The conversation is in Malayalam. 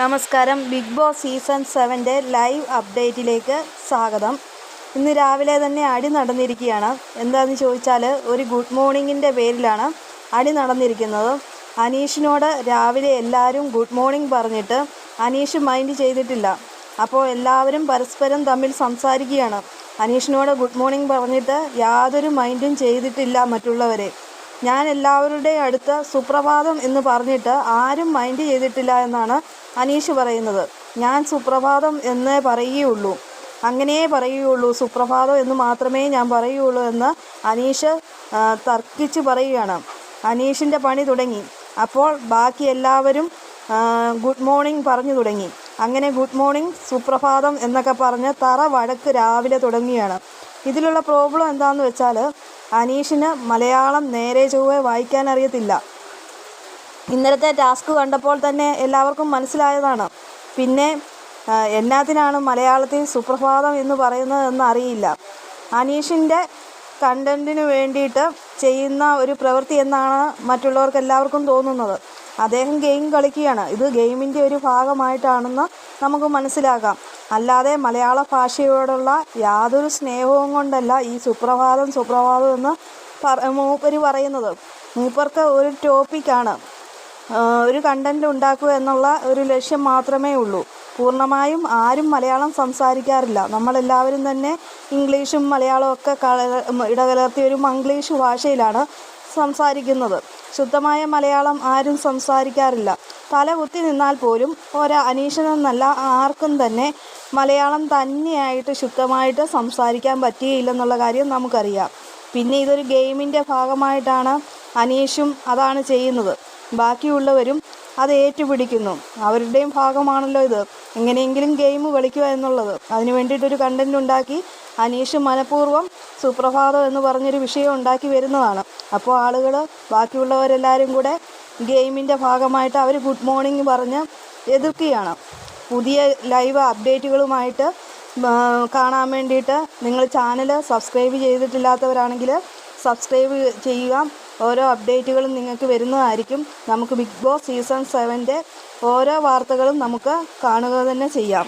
നമസ്കാരം. ബിഗ് ബോസ് സീസൺ സെവന്റെ ലൈവ് അപ്ഡേറ്റിലേക്ക് സ്വാഗതം. ഇന്ന് രാവിലെ തന്നെ അടി നടന്നിരിക്കുകയാണ്. എന്താണെന്ന് ചോദിച്ചാൽ ഒരു ഗുഡ് മോർണിംഗിന്റെ പേരിലാണ് അടി നടന്നിരിക്കുന്നത്. അനീഷിനോട് രാവിലെ എല്ലാവരും ഗുഡ് മോർണിംഗ് പറഞ്ഞിട്ട് അനീഷ് മൈൻഡ് ചെയ്തിട്ടില്ല. അപ്പോൾ എല്ലാവരും പരസ്പരം തമ്മിൽ സംസാരിക്കുകയാണ്. അനീഷിനോട് ഗുഡ് മോർണിംഗ് പറഞ്ഞിട്ട് യാതൊരു മൈൻഡും ചെയ്തിട്ടില്ല മറ്റുള്ളവരെ. ഞാൻ എല്ലാവരുടെ അടുത്ത് സുപ്രഭാതം എന്ന് പറഞ്ഞിട്ട് ആരും മൈൻഡ് ചെയ്തിട്ടില്ല എന്നാണ് അനീഷ് പറയുന്നത്. ഞാൻ സുപ്രഭാതം എന്നേ പറയുകയുള്ളൂ. അങ്ങനെയേ പറയുകയുള്ളൂ. സുപ്രഭാതം എന്ന് മാത്രമേ ഞാൻ പറയുകയുള്ളൂ എന്ന് അനീഷ് തർക്കിച്ച് പറയുകയാണ്. അനീഷിന്റെ പണി തുടങ്ങി. അപ്പോൾ ബാക്കി എല്ലാവരും ഗുഡ് മോർണിംഗ് പറഞ്ഞു തുടങ്ങി. അങ്ങനെ ഗുഡ് മോർണിംഗ് സുപ്രഭാതം എന്നൊക്കെ പറഞ്ഞ് തറ വഴക്ക് രാവിലെ തുടങ്ങുകയാണ്. ഇതിലുള്ള പ്രോബ്ലം എന്താണെന്ന് വെച്ചാൽ അനീഷിന് മലയാളം നേരെ ചൊവ്വേ വായിക്കാൻ അറിയത്തില്ല. ഇന്നലത്തെ ടാസ്ക് കണ്ടപ്പോൾ തന്നെ എല്ലാവർക്കും മനസ്സിലായതാണ്. പിന്നെ എന്നാത്തിനാണ് മലയാളത്തിൽ സുപ്രഭാതം എന്ന് പറയുന്നതെന്ന് അറിയില്ല. അനീഷിന്റെ കണ്ടന്റിന് വേണ്ടിയിട്ട് ചെയ്യുന്ന ഒരു പ്രവൃത്തി എന്നാണ് മറ്റുള്ളവർക്ക് എല്ലാവർക്കും തോന്നുന്നത്. അദ്ദേഹം ഗെയിം കളിക്കുകയാണ്. ഇത് ഗെയിമിന്റെ ഒരു ഭാഗമായിട്ടാണെന്ന് നമുക്ക് മനസ്സിലാക്കാം അല്ലാതെ മലയാള ഭാഷയോടുള്ള യാതൊരു സ്നേഹവും കൊണ്ടല്ല ഈ സുപ്രഭാതം സുപ്രഭാതം എന്ന് പറ മൂപ്പര് പറയുന്നത്. മൂപ്പർക്ക് ഒരു ടോപ്പിക്കാണ് ഒരു കണ്ടന്റ് ഉണ്ടാക്കുക എന്നുള്ള ഒരു ലക്ഷ്യം മാത്രമേ ഉള്ളൂ. പൂർണമായും ആരും മലയാളം സംസാരിക്കാറില്ല. നമ്മളെല്ലാവരും തന്നെ ഇംഗ്ലീഷും മലയാളവും ഒക്കെ ഇടകലർത്തിയ ഒരു മംഗ്ലീഷ് ഭാഷയിലാണ് സംസാരിക്കുന്നത്. ശുദ്ധമായ മലയാളം ആരും സംസാരിക്കാറില്ല. തല കുത്തി നിന്നാൽ പോലും ഒരാ അനീഷനെന്നല്ല ആർക്കും തന്നെ മലയാളം തന്നെയായിട്ട് ശുദ്ധമായിട്ട് സംസാരിക്കാൻ പറ്റുകയില്ലെന്നുള്ള കാര്യം നമുക്കറിയാം. പിന്നെ ഇതൊരു ഗെയിമിന്റെ ഭാഗമായിട്ടാണ് അനീഷും അതാണ് ചെയ്യുന്നത്. ബാക്കിയുള്ളവരും അത് ഏറ്റുപിടിക്കുന്നു. അവരുടെയും ഭാഗമാണല്ലോ ഇത്. എങ്ങനെയെങ്കിലും ഗെയിം കളിക്കുക എന്നുള്ളത്. അതിന് വേണ്ടിയിട്ടൊരു കണ്ടന്റ് ഉണ്ടാക്കി അനീഷ് മനഃപൂർവം സുപ്രഭാതം എന്ന് പറഞ്ഞൊരു വിഷയം ഉണ്ടാക്കി വരുന്നതാണ്. അപ്പോൾ ആളുകൾ ബാക്കിയുള്ളവരെല്ലാവരും കൂടെ ഗെയിമിന്റെ ഭാഗമായിട്ട് അവർ ഗുഡ് മോർണിംഗ് പറഞ്ഞ് എതിർക്കുകയാണ്. പുതിയ ലൈവ് അപ്ഡേറ്റുകളുമായിട്ട് കാണാൻ വേണ്ടിയിട്ട് നിങ്ങൾ ചാനൽ സബ്സ്ക്രൈബ് ചെയ്തിട്ടില്ലാത്തവരാണെങ്കിൽ സബ്സ്ക്രൈബ് ചെയ്യുക. ഓരോ അപ്ഡേറ്റുകളും നിങ്ങൾക്ക് വരുന്നതായിരിക്കും. നമുക്ക് ബിഗ് ബോസ് സീസൺ സെവന്റെ ഓരോ വാർത്തകളും നമുക്ക് കാണുക തന്നെ ചെയ്യാം.